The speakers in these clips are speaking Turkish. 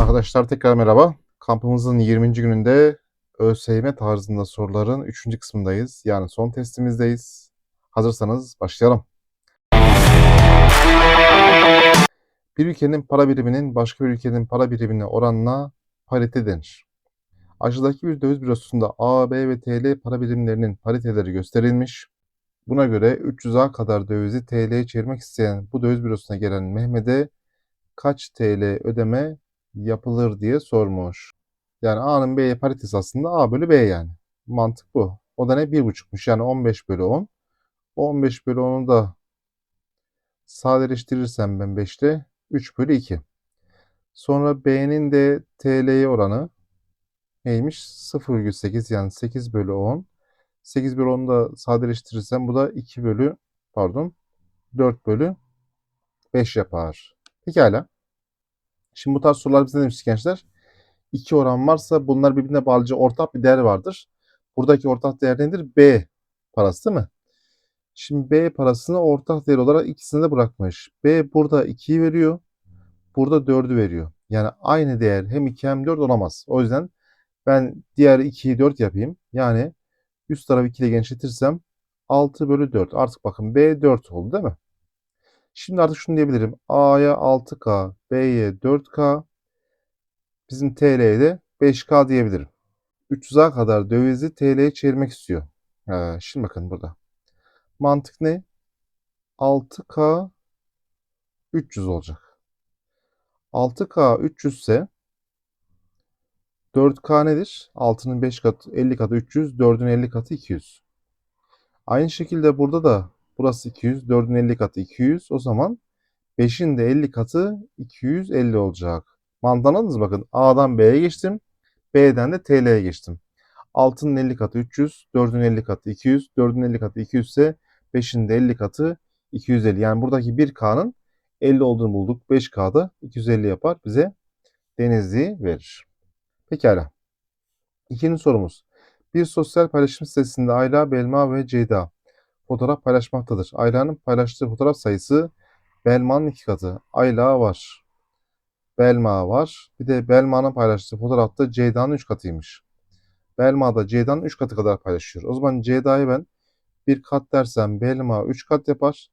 Arkadaşlar tekrar merhaba. Kampımızın 20. gününde ÖSYM tarzında soruların 3. kısmındayız. Yani son testimizdeyiz. Hazırsanız başlayalım. Bir ülkenin para biriminin başka bir ülkenin para birimine oranına parite denir. Aşağıdaki bir döviz bürosunda A, B ve TL para birimlerinin pariteleri gösterilmiş. Buna göre 300'a kadar dövizi TL'ye çevirmek isteyen bu döviz bürosuna gelen Mehmet'e kaç TL ödeme yapılır diye sormuş. Yani A'nın B'ye paritesi aslında A bölü B yani. Mantık bu. O da ne? 1,5'muş. Yani 15 bölü 10. O 15 bölü 10'u da sadeleştirirsem ben 5 ile 3 bölü 2. Sonra B'nin de TL'ye oranı neymiş? 0,8 yani 8 bölü 10. 8 bölü 10'u da sadeleştirirsem bu da 2 bölü pardon 4 bölü 5 yapar. Pekala. Şimdi bu tarz sorular bize demiştik gençler? İki oran varsa bunlar birbirine bağlıca ortak bir değer vardır. Buradaki ortak değer nedir? B parası değil mi? Şimdi B parasını ortak değer olarak ikisini de bırakmış. B burada 2'yi veriyor. Burada 4'ü veriyor. Yani aynı değer hem 2 hem 4 olamaz. O yüzden ben diğer 2'yi 4 yapayım. Yani üst tarafı 2 ile genişletirsem 6 bölü 4. Artık bakın B 4 oldu değil mi? Şimdi artık şunu diyebilirim. A'ya 6K, B'ye 4K, bizim TL'ye de 5K diyebilirim. 300'a kadar dövizi TL'ye çevirmek istiyor. Ee, şimdi bakın burada. Mantık ne? 6K 300 olacak. 6K 300 ise 4K nedir? 6'nın 5 katı 50 katı 300, 4'ün 50 katı 200. Aynı şekilde burada da burası 200, 4'ün 50 katı 200. O zaman 5'in de 50 katı 250 olacak. Mantığını anladınız? Bakın A'dan B'ye geçtim. B'den de TL'ye geçtim. 6'nın 50 katı 300, 4'ün 50 katı 200, 4'ün 50 katı 200 ise 5'in de 50 katı 250. Yani buradaki 1K'nın 50 olduğunu bulduk. 5K'da 250 yapar. Bize Denizli'yi verir. Pekala. İkinci sorumuz. Bir sosyal paylaşım sitesinde Ayla, Belma ve Ceyda fotoğraf paylaşmaktadır. Ayla'nın paylaştığı fotoğraf sayısı Belma'nın iki katı. Ayla var. Belma var. Bir de Belma'nın paylaştığı fotoğrafta Ceyda'nın 3 katıymış. Belma da Ceyda'nın 3 katı kadar paylaşıyor. O zaman Ceyda'yı ben bir kat dersem Belma 3 kat yapar.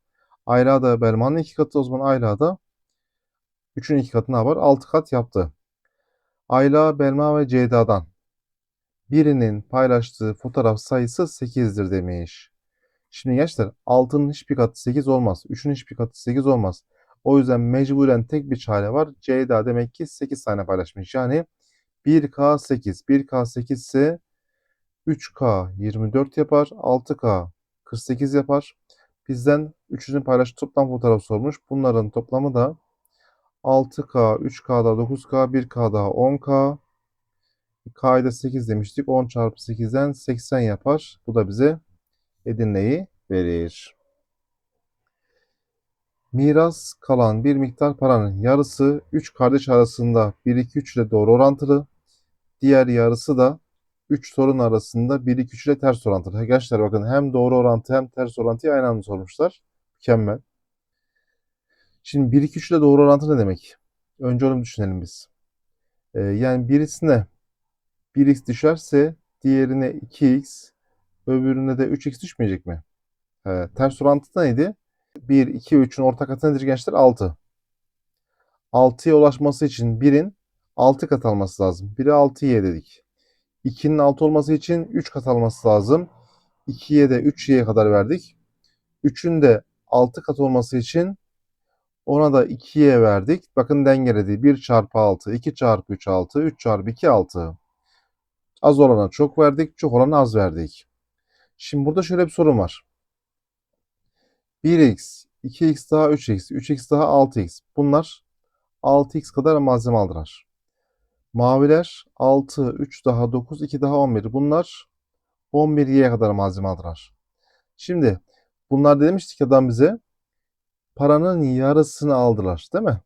Ayla da Belma'nın 2 katı. O zaman Ayla da 3'ün 2 katı ne yapar? 6 kat yaptı. Ayla, Belma ve Ceyda'dan birinin paylaştığı fotoğraf sayısı 8'dir demiş. Şimdi gençler 6'nın hiçbir katı 8 olmaz. 3'ün hiçbir katı 8 olmaz. O yüzden mecburen tek bir çare var. Ceyda demek ki 8 tane paylaşmış. Yani 1K 8. 1K 8 ise 3K 24 yapar. 6K 48 yapar. Bizden 3'ünün paylaştığı toplam fotoğraf sormuş. Bunların toplamı da 6K, 3K daha 9K, 1K daha 10K. K'yı da 8 demiştik. 10 çarpı 8'den 80 yapar. Bu da bize Edirne'yi verir. Miras kalan bir miktar paranın yarısı 3 kardeş arasında 1-2-3 ile doğru orantılı. Diğer yarısı da 3 torun arasında 1-2-3 ile ters orantılı. Gençler bakın hem doğru orantı hem ters orantıyı aynı anda sormuşlar. Mükemmel. Şimdi 1-2-3 ile doğru orantı ne demek? Önce onu düşünelim biz. Ee, yani birisine 1x düşerse diğerine 2x, öbürüne de 3x düşmeyecek mi? Ee, ters orantı neydi? 1, 2 3'ün ortak katı nedir gençler? 6. 6'ya ulaşması için 1'in 6 kat alması lazım. 1'e 6y dedik. 2'nin 6 olması için 3 kat alması lazım. 2'ye de 3y'ye kadar verdik. 3'ün de 6 kat olması için ona da 2'ye verdik. Bakın dengeledi. 1 çarpı 6, 2 çarpı 3 6, 3 çarpı 2 6. Az olana çok verdik, çok olana az verdik. Şimdi burada şöyle bir sorun var. 1x, 2x daha 3x, 3x daha 6x. Bunlar 6x kadar malzeme aldılar. Maviler 6, 3 daha 9, 2 daha 11. Bunlar 11y'ye kadar malzeme aldılar. Şimdi bunlar demiştik adam bize paranın yarısını aldılar değil mi?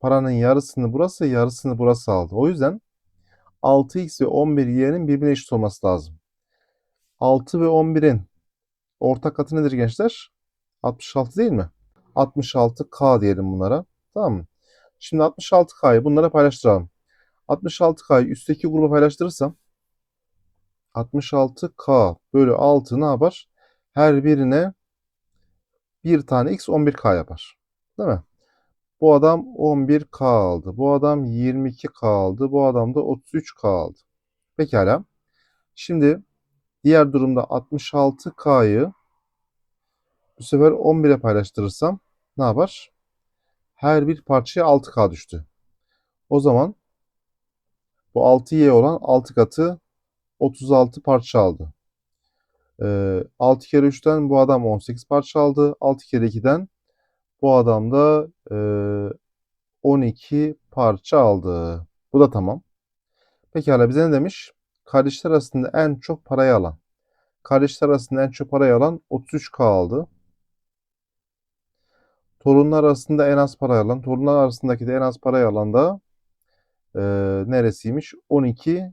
Paranın yarısını burası, yarısını burası aldı. O yüzden 6x ve 11y'nin birbirine eşit olması lazım. 6 ve 11'in ortak katı nedir gençler? 66 değil mi? 66K diyelim bunlara. Tamam mı? Şimdi 66K'yı bunlara paylaştıralım. 66K'yı üstteki gruba paylaştırırsam 66K bölü 6 ne yapar? Her birine bir tane X 11K yapar. Değil mi? Bu adam 11K aldı. Bu adam 22K aldı. Bu adam da 33K aldı. Pekala. Şimdi diğer durumda 66K'yı bu sefer 11'e paylaştırırsam ne yapar? Her bir parçaya 6K düştü. O zaman bu 6Y olan 6 katı 36 parça aldı. Ee, 6 kere 3'ten bu adam 18 parça aldı. 6 kere 2'den bu adam da e, 12 parça aldı. Bu da tamam. Pekala bize ne demiş? Kardeşler arasında en çok parayı alan. Kardeşler arasında en çok parayı alan 33K aldı. Torunlar arasında en az parayı alan, torunlar arasındaki de en az parayı alan da e, neresiymiş? 12K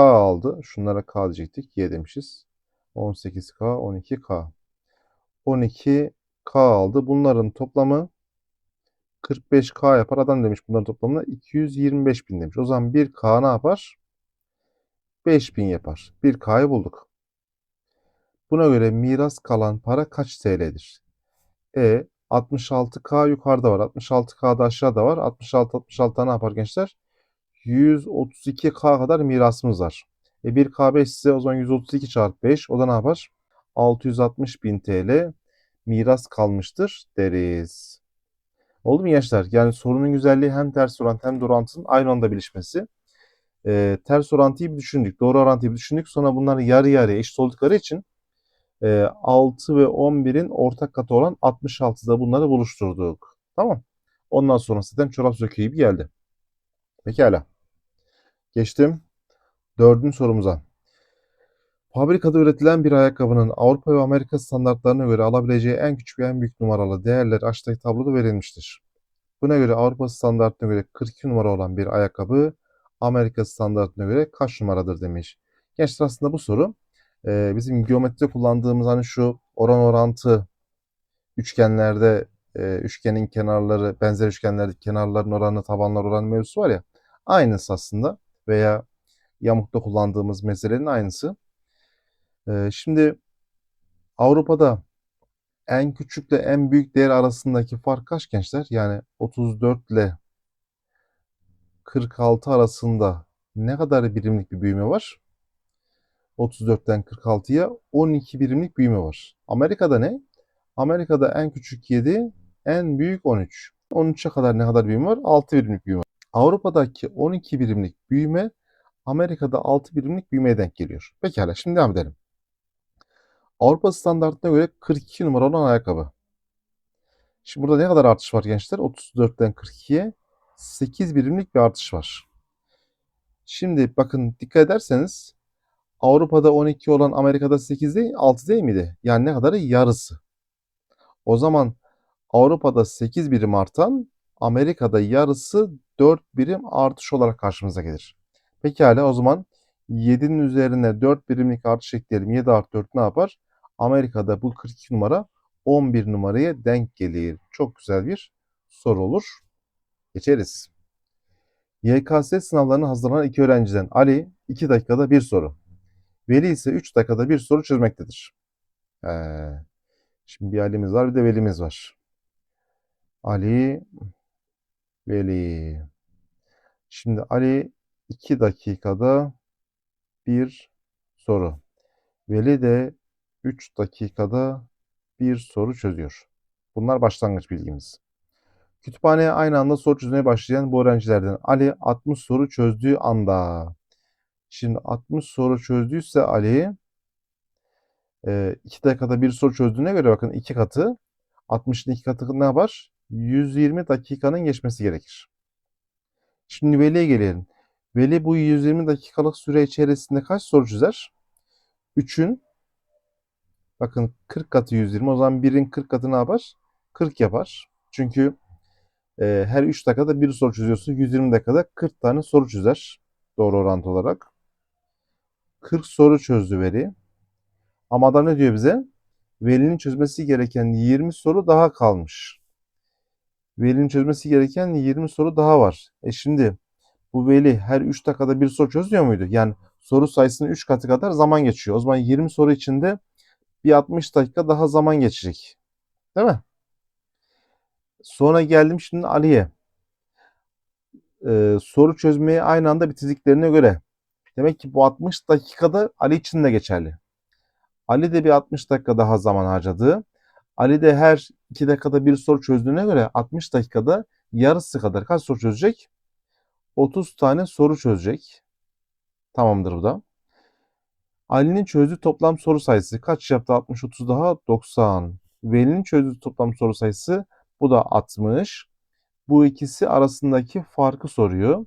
aldı. Şunlara K diyecektik. Y demişiz. 18K, 12K. 12K aldı. Bunların toplamı 45K yapar. Adam demiş bunların toplamına 225 bin demiş. O zaman 1K ne yapar? 5000 yapar. 1K'yı bulduk. Buna göre miras kalan para kaç TL'dir? E 66K yukarıda var. 66K da aşağıda var. 66 66 ne yapar gençler? 132K kadar mirasımız var. E 1K 5 ise o zaman 132 çarpı 5 o da ne yapar? 660 bin TL miras kalmıştır deriz. Oldu mu gençler? Yani sorunun güzelliği hem ters orantı hem doğru aynı anda bilişmesi. E, ters orantıyı bir düşündük, doğru orantıyı bir düşündük. Sonra bunlar yarı yarıya eşit oldukları için e, 6 ve 11'in ortak katı olan 66'da bunları buluşturduk. Tamam. Ondan sonra zaten çorap söküğü gibi geldi. Pekala. Geçtim. Dördüncü sorumuza. Fabrikada üretilen bir ayakkabının Avrupa ve Amerika standartlarına göre alabileceği en küçük ve en büyük numaralı değerler aşağıdaki tabloda verilmiştir. Buna göre Avrupa standartına göre 42 numara olan bir ayakkabı Amerika standartına göre kaç numaradır demiş. Gençler aslında bu soru e, bizim geometride kullandığımız hani şu oran orantı üçgenlerde e, üçgenin kenarları benzer üçgenlerdeki kenarların oranı tabanlar oranı mevzusu var ya aynısı aslında veya yamukta kullandığımız meselenin aynısı. E, şimdi Avrupa'da en küçükle en büyük değer arasındaki fark kaç gençler? Yani 34 ile 46 arasında ne kadar birimlik bir büyüme var? 34'ten 46'ya 12 birimlik büyüme var. Amerika'da ne? Amerika'da en küçük 7, en büyük 13. 13'e kadar ne kadar büyüme var? 6 birimlik büyüme. Avrupa'daki 12 birimlik büyüme Amerika'da 6 birimlik büyümeye denk geliyor. Pekala şimdi devam edelim. Avrupa standartına göre 42 numara olan ayakkabı. Şimdi burada ne kadar artış var gençler? 34'ten 42'ye 8 birimlik bir artış var. Şimdi bakın dikkat ederseniz Avrupa'da 12 olan Amerika'da 8 değil 6 değil miydi? Yani ne kadarı? Yarısı. O zaman Avrupa'da 8 birim artan Amerika'da yarısı 4 birim artış olarak karşımıza gelir. Pekala o zaman 7'nin üzerine 4 birimlik artış ekleyelim. 7 artı 4 ne yapar? Amerika'da bu 42 numara 11 numaraya denk gelir. Çok güzel bir soru olur. Geçeriz. YKS sınavlarına hazırlanan iki öğrenciden Ali 2 dakikada bir soru. Veli ise 3 dakikada bir soru çözmektedir. Ee, şimdi bir Ali'miz var bir de Veli'miz var. Ali, Veli. Şimdi Ali 2 dakikada bir soru. Veli de 3 dakikada bir soru çözüyor. Bunlar başlangıç bilgimiz. Kütüphaneye aynı anda soru çözmeye başlayan bu öğrencilerden Ali 60 soru çözdüğü anda. Şimdi 60 soru çözdüyse Ali 2 dakikada bir soru çözdüğüne göre bakın 2 katı 60'ın 2 katı ne yapar? 120 dakikanın geçmesi gerekir. Şimdi Veli'ye gelelim. Veli bu 120 dakikalık süre içerisinde kaç soru çözer? 3'ün bakın 40 katı 120 o zaman 1'in 40 katı ne yapar? 40 yapar. Çünkü e, her 3 dakikada bir soru çözüyorsun. 120 dakikada 40 tane soru çözer. Doğru orantı olarak. 40 soru çözdü Veli. Ama adam ne diyor bize? Veli'nin çözmesi gereken 20 soru daha kalmış. Veli'nin çözmesi gereken 20 soru daha var. E şimdi Bu veli her 3 dakikada bir soru çözüyor muydu? Yani soru sayısının 3 katı kadar zaman geçiyor. O zaman 20 soru içinde bir 60 dakika daha zaman geçecek. Değil mi? Sonra geldim şimdi Ali'ye. Ee, soru çözmeyi aynı anda bitirdiklerine göre. Demek ki bu 60 dakikada Ali için de geçerli. Ali de bir 60 dakika daha zaman harcadı. Ali de her 2 dakikada bir soru çözdüğüne göre 60 dakikada yarısı kadar kaç soru çözecek? 30 tane soru çözecek. Tamamdır bu da. Ali'nin çözdüğü toplam soru sayısı kaç yaptı? 60 30 daha 90. Veli'nin çözdüğü toplam soru sayısı bu da 60. Bu ikisi arasındaki farkı soruyor.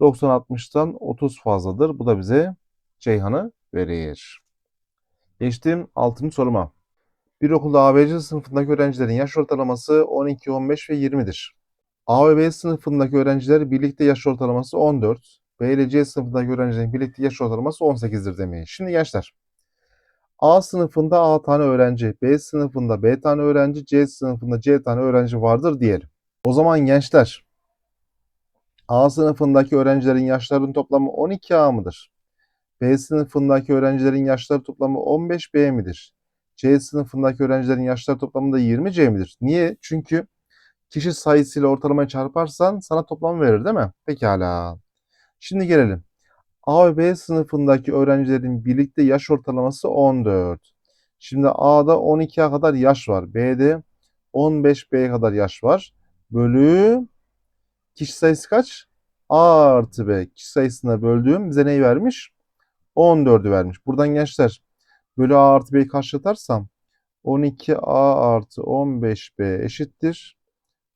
90 60'tan 30 fazladır. Bu da bize Ceyhan'ı verir. Geçtim 6. soruma. Bir okulda A ve C sınıfındaki öğrencilerin yaş ortalaması 12, 15 ve 20'dir. A ve B sınıfındaki öğrenciler birlikte yaş ortalaması 14. B ile C sınıfındaki öğrencilerin birlikte yaş ortalaması 18'dir demeyi. Şimdi gençler. A sınıfında A tane öğrenci, B sınıfında B tane öğrenci, C sınıfında C tane öğrenci vardır diyelim. O zaman gençler A sınıfındaki öğrencilerin yaşlarının toplamı 12A mıdır? B sınıfındaki öğrencilerin yaşları toplamı 15B midir? C sınıfındaki öğrencilerin yaşları toplamı da 20C midir? Niye? Çünkü kişi sayısıyla ortalamayı çarparsan sana toplam verir değil mi? Pekala. Şimdi gelelim. A ve B sınıfındaki öğrencilerin birlikte yaş ortalaması 14. Şimdi A'da 12'ye kadar yaş var. B'de 15B'ye kadar yaş var. Bölü kişi sayısı kaç? A artı B. Kişi sayısına böldüğüm bize neyi vermiş? 14'ü vermiş. Buradan gençler bölü A artı B'yi karşılarsam 12A artı 15B eşittir.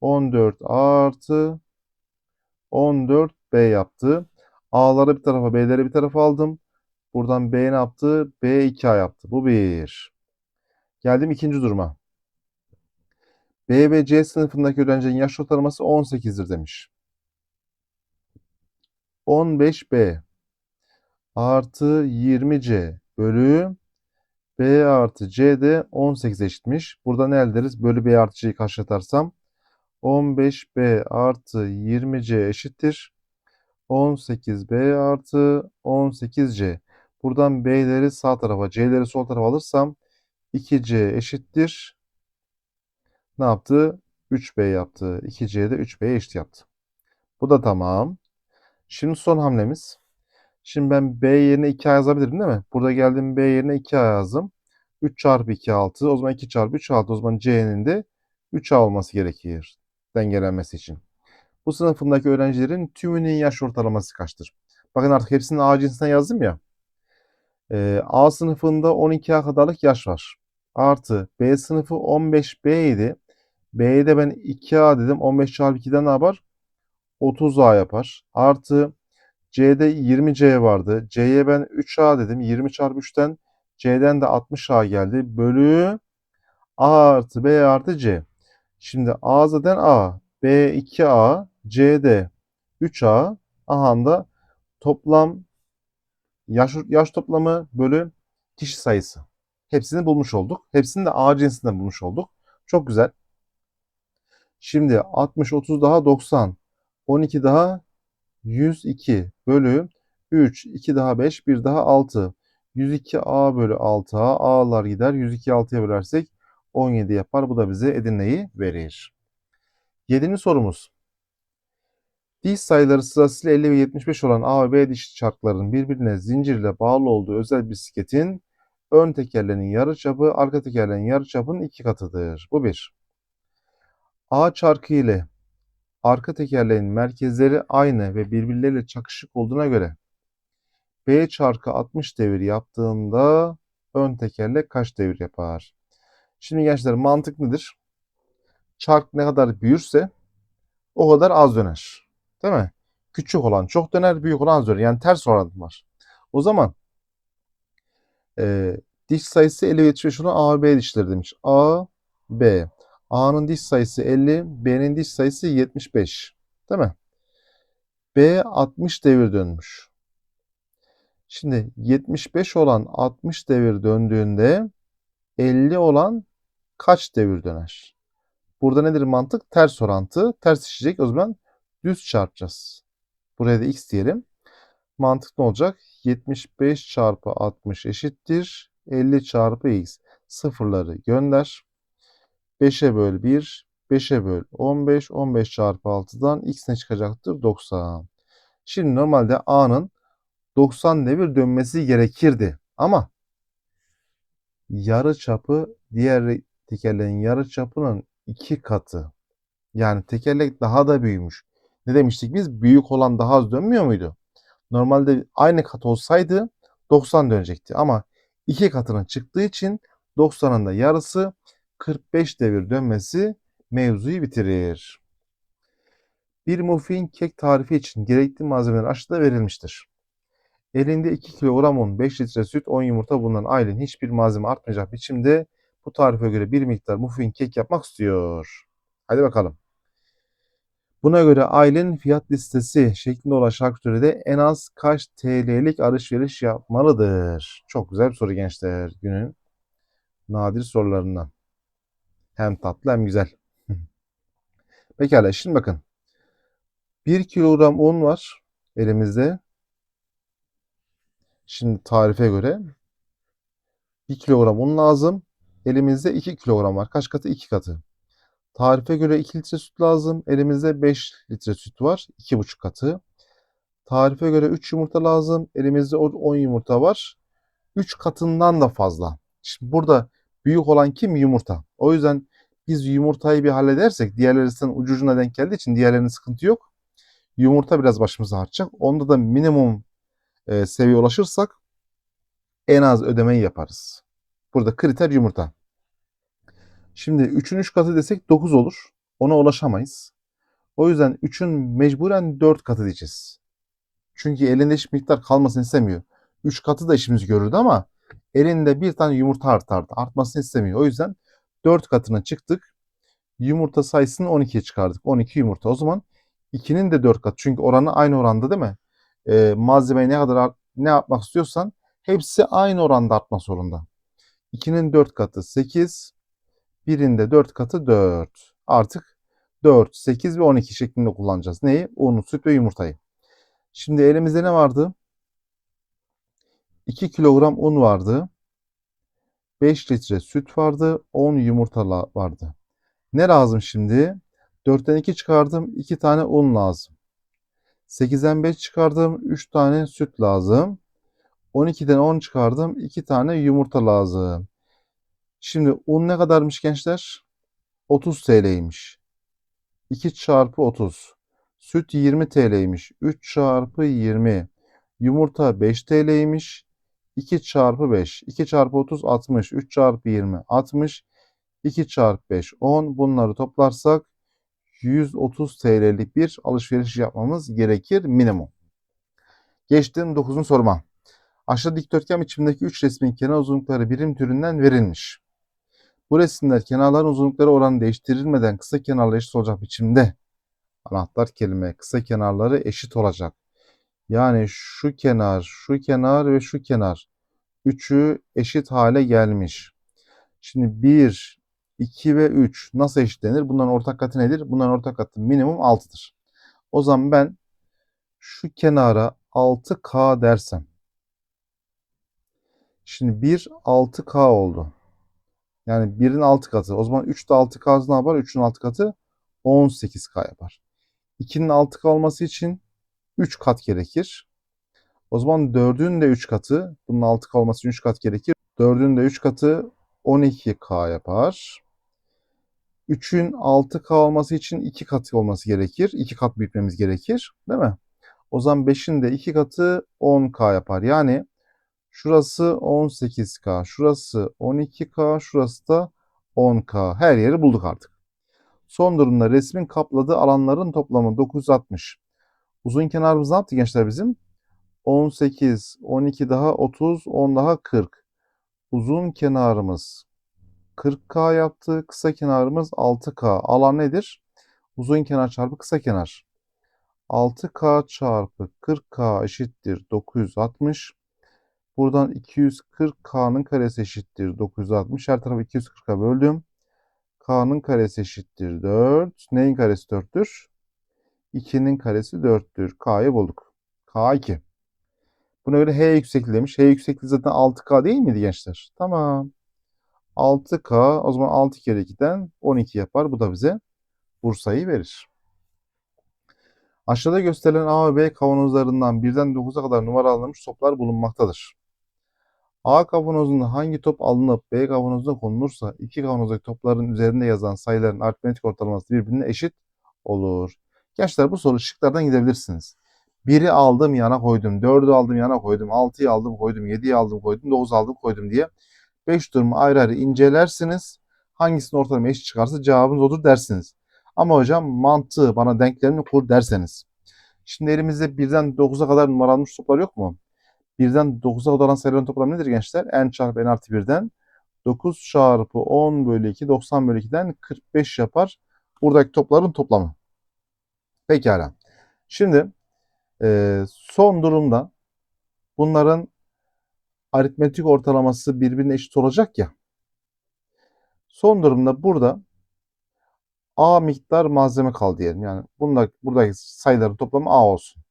14A artı 14B yaptı. A'ları bir tarafa, B'leri bir tarafa aldım. Buradan B ne yaptı? B 2A yaptı. Bu bir. Geldim ikinci duruma. B ve C sınıfındaki öğrencinin yaş ortalaması 18'dir demiş. 15B artı 20C bölü B artı C de 18 eşitmiş. Burada ne elde ederiz? Bölü B artı C'yi karşılarsam 15B artı 20C eşittir. 18B artı 18C. Buradan B'leri sağ tarafa, C'leri sol tarafa alırsam 2C eşittir. Ne yaptı? 3B yaptı. 2C de 3B'ye eşit yaptı. Bu da tamam. Şimdi son hamlemiz. Şimdi ben B yerine 2A yazabilirim değil mi? Burada geldim B yerine 2A yazdım. 3 çarpı 2 6. O zaman 2 çarpı 3 6. O zaman C'nin de 3A olması gerekir. Dengelenmesi için. Bu sınıfındaki öğrencilerin tümünün yaş ortalaması kaçtır? Bakın artık hepsini A cinsinden yazdım ya. Ee, A sınıfında 12'ye kadarlık yaş var. Artı B sınıfı 15B idi. B'ye de ben 2A dedim. 15 çarpı 2'den ne yapar? 30A yapar. Artı C'de 20C vardı. C'ye ben 3A dedim. 20 çarpı 3'ten C'den de 60A geldi. Bölü A artı B artı C. Şimdi A zaten A. B 2A. C'de 3A. Aha da toplam yaş, yaş toplamı bölü kişi sayısı. Hepsini bulmuş olduk. Hepsini de A cinsinden bulmuş olduk. Çok güzel. Şimdi 60, 30 daha 90. 12 daha 102 bölü 3, 2 daha 5, 1 daha 6. 102A bölü 6A. A'lar gider. 102 6'ya bölersek 17 yapar. Bu da bize Edirne'yi verir. Yedinci sorumuz. Diş sayıları sırasıyla 50 ve 75 olan A ve B diş çarkların birbirine zincirle bağlı olduğu özel bisikletin ön tekerleğinin yarıçapı arka tekerleğinin yarıçapının iki katıdır. Bu bir. A çarkı ile arka tekerleğin merkezleri aynı ve birbirleriyle çakışık olduğuna göre B çarkı 60 devir yaptığında ön tekerlek kaç devir yapar? Şimdi gençler mantık nedir? Çark ne kadar büyürse o kadar az döner. Değil mi? Küçük olan çok döner, büyük olan az döner. Yani ters orantı var. O zaman e, diş sayısı 50 ve 75 olan A B dişleri demiş. A, B. A'nın diş sayısı 50, B'nin diş sayısı 75. Değil mi? B 60 devir dönmüş. Şimdi 75 olan 60 devir döndüğünde 50 olan kaç devir döner? Burada nedir mantık? Ters orantı. Ters işleyecek. O zaman düz çarpacağız. Buraya da x diyelim. Mantık ne olacak? 75 çarpı 60 eşittir. 50 çarpı x. Sıfırları gönder. 5'e böl 1. 5'e böl 15. 15 çarpı 6'dan x ne çıkacaktır? 90. Şimdi normalde A'nın 90 devir dönmesi gerekirdi. Ama yarı çapı diğer tekerleğin yarı çapının iki katı. Yani tekerlek daha da büyümüş. Ne demiştik biz? Büyük olan daha az dönmüyor muydu? Normalde aynı kat olsaydı 90 dönecekti. Ama iki katının çıktığı için 90'ın da yarısı 45 devir dönmesi mevzuyu bitirir. Bir muffin kek tarifi için gerekli malzemeler aşağıda verilmiştir. Elinde 2 kilogram un, 5 litre süt, 10 yumurta bulunan ailen hiçbir malzeme artmayacak biçimde bu tarife göre bir miktar muffin kek yapmak istiyor. Hadi bakalım. Buna göre ailenin fiyat listesi şeklinde olan şarküteride en az kaç TL'lik alışveriş yapmalıdır? Çok güzel bir soru gençler. Günün nadir sorularından. Hem tatlı hem güzel. Pekala şimdi bakın. 1 kilogram un var elimizde. Şimdi tarife göre 1 kilogram un lazım. Elimizde 2 kilogram var. Kaç katı? 2 katı. Tarife göre 2 litre süt lazım. Elimizde 5 litre süt var. 2,5 katı. Tarife göre 3 yumurta lazım. Elimizde 10 yumurta var. 3 katından da fazla. Şimdi burada büyük olan kim? Yumurta. O yüzden biz yumurtayı bir halledersek diğerlerinden ucucuna denk geldiği için diğerlerinin sıkıntı yok. Yumurta biraz başımıza artacak. Onda da minimum e, seviye ulaşırsak en az ödemeyi yaparız. Burada kriter yumurta. Şimdi 3'ün 3 katı desek 9 olur. Ona ulaşamayız. O yüzden 3'ün mecburen 4 katı diyeceğiz. Çünkü elinde eşit miktar kalmasını istemiyor. 3 katı da işimizi görürdü ama elinde bir tane yumurta artardı. Artmasını istemiyor. O yüzden 4 katına çıktık. Yumurta sayısını 12'ye çıkardık. 12 yumurta. O zaman 2'nin de 4 katı. Çünkü oranı aynı oranda değil mi? Ee, malzemeyi ne kadar ne yapmak istiyorsan hepsi aynı oranda artma zorunda. 2'nin 4 katı 8. Birinde 4 katı 4. Artık 4, 8 ve 12 şeklinde kullanacağız. Neyi? Unu, süt ve yumurtayı. Şimdi elimizde ne vardı? 2 kilogram un vardı. 5 litre süt vardı. 10 yumurta vardı. Ne lazım şimdi? 4'ten 2 çıkardım. 2 tane un lazım. 8'den 5 çıkardım. 3 tane süt lazım. 12'den 10 çıkardım. 2 tane yumurta lazım. Şimdi un ne kadarmış gençler? 30 TL'ymiş. 2 çarpı 30. Süt 20 TL'ymiş. 3 çarpı 20. Yumurta 5 TL'ymiş. 2 çarpı 5. 2 çarpı 30 60. 3 çarpı 20 60. 2 çarpı 5 10. Bunları toplarsak 130 TL'lik bir alışveriş yapmamız gerekir minimum. Geçtim 9. soruma. Aşağı dikdörtgen biçimdeki 3 resmin kenar uzunlukları birim türünden verilmiş. Bu resimler kenarların uzunlukları oranı değiştirilmeden kısa kenarla eşit olacak biçimde. Anahtar kelime kısa kenarları eşit olacak. Yani şu kenar, şu kenar ve şu kenar. Üçü eşit hale gelmiş. Şimdi 1, 2 ve 3 nasıl eşitlenir? Bunların ortak katı nedir? Bunların ortak katı minimum 6'dır. O zaman ben şu kenara 6K dersem. Şimdi 1 6K oldu. Yani 1'in 6 katı. O zaman 3 de 6K ne yapar? 3'ün 6 katı 18K yapar. 2'nin 6K olması için 3 kat gerekir. O zaman 4'ün de 3 katı. Bunun 6K olması için 3 kat gerekir. 4'ün de 3 katı 12K yapar. 3'ün 6K olması için 2 katı olması gerekir. 2 kat büyütmemiz gerekir. Değil mi? O zaman 5'in de 2 katı 10K yapar. Yani Şurası 18K, şurası 12K, şurası da 10K. Her yeri bulduk artık. Son durumda resmin kapladığı alanların toplamı 960. Uzun kenarımız ne yaptı gençler bizim? 18, 12 daha 30, 10 daha 40. Uzun kenarımız 40K yaptı. Kısa kenarımız 6K. Alan nedir? Uzun kenar çarpı kısa kenar. 6K çarpı 40K eşittir 960. Buradan 240K'nın karesi eşittir 960. Her tarafı 240'a böldüm. K'nın karesi eşittir 4. Neyin karesi 4'tür? 2'nin karesi 4'tür. K'yı bulduk. K2. Buna göre H yüksekliği demiş. H yüksekliği zaten 6K değil miydi gençler? Tamam. 6K o zaman 6 kere 2'den 12 yapar. Bu da bize Bursa'yı verir. Aşağıda gösterilen A ve B kavanozlarından birden 9'a kadar numara alınmış toplar bulunmaktadır. A kavanozunda hangi top alınıp B kavanozuna konulursa iki kavanozdaki topların üzerinde yazan sayıların aritmetik ortalaması birbirine eşit olur. Gençler bu soru şıklardan gidebilirsiniz. 1'i aldım yana koydum, 4'ü aldım yana koydum, 6'yı aldım koydum, 7'yi aldım koydum, 9'u aldım koydum diye 5 durumu ayrı ayrı incelersiniz. Hangisinin ortalama eşit çıkarsa cevabınız odur dersiniz. Ama hocam mantığı bana denklemini kur derseniz. Şimdi elimizde birden 9'a kadar numaralanmış toplar yok mu? Birden 9'a kadar olan sayıların toplamı nedir gençler? n çarpı n artı 1'den 9 çarpı 10 bölü 2 90 bölü 2'den 45 yapar. Buradaki topların toplamı. Pekala. Şimdi e, son durumda bunların aritmetik ortalaması birbirine eşit olacak ya. Son durumda burada A miktar malzeme kaldı diyelim. Yani bunda, buradaki sayıların toplamı A olsun.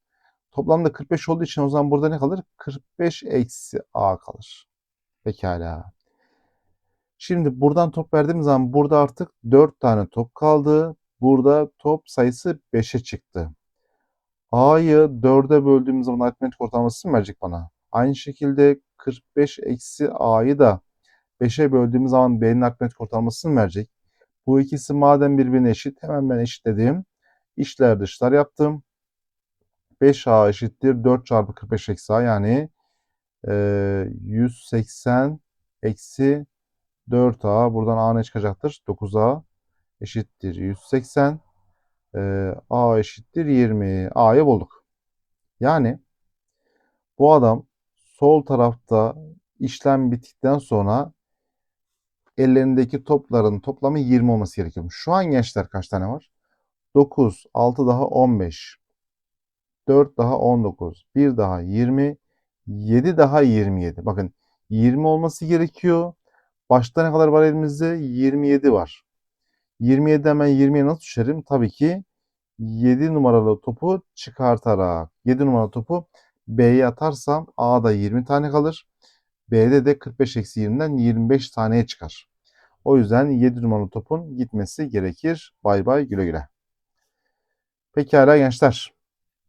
Toplamda 45 olduğu için o zaman burada ne kalır? 45 eksi A kalır. Pekala. Şimdi buradan top verdiğim zaman burada artık 4 tane top kaldı. Burada top sayısı 5'e çıktı. A'yı 4'e böldüğüm zaman aritmetik ortalaması mı verecek bana? Aynı şekilde 45 eksi A'yı da 5'e böldüğüm zaman B'nin aritmetik ortalamasını verecek? Bu ikisi madem birbirine eşit hemen ben eşitledim. İşler dışlar yaptım. 5A eşittir 4 çarpı 45 eksi A yani e, 180 eksi 4A buradan A ne çıkacaktır? 9A eşittir 180 e, A eşittir 20. A'yı bulduk. Yani bu adam sol tarafta işlem bittikten sonra ellerindeki topların toplamı 20 olması gerekiyormuş. Şu an gençler kaç tane var? 9, 6 daha 15, 4 daha 19, 1 daha 20, 7 daha 27. Bakın 20 olması gerekiyor. Başta ne kadar var elimizde? 27 var. 27'den ben 20'ye nasıl düşerim? Tabii ki 7 numaralı topu çıkartarak. 7 numaralı topu B'ye atarsam A'da 20 tane kalır. B'de de 45 eksi 20'den 25 taneye çıkar. O yüzden 7 numaralı topun gitmesi gerekir. Bay bay güle güle. Pekala gençler.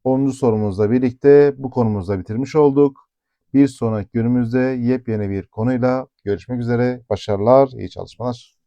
10. sorumuzla birlikte bu konumuzda bitirmiş olduk. Bir sonraki günümüzde yepyeni bir konuyla görüşmek üzere. Başarılar, iyi çalışmalar.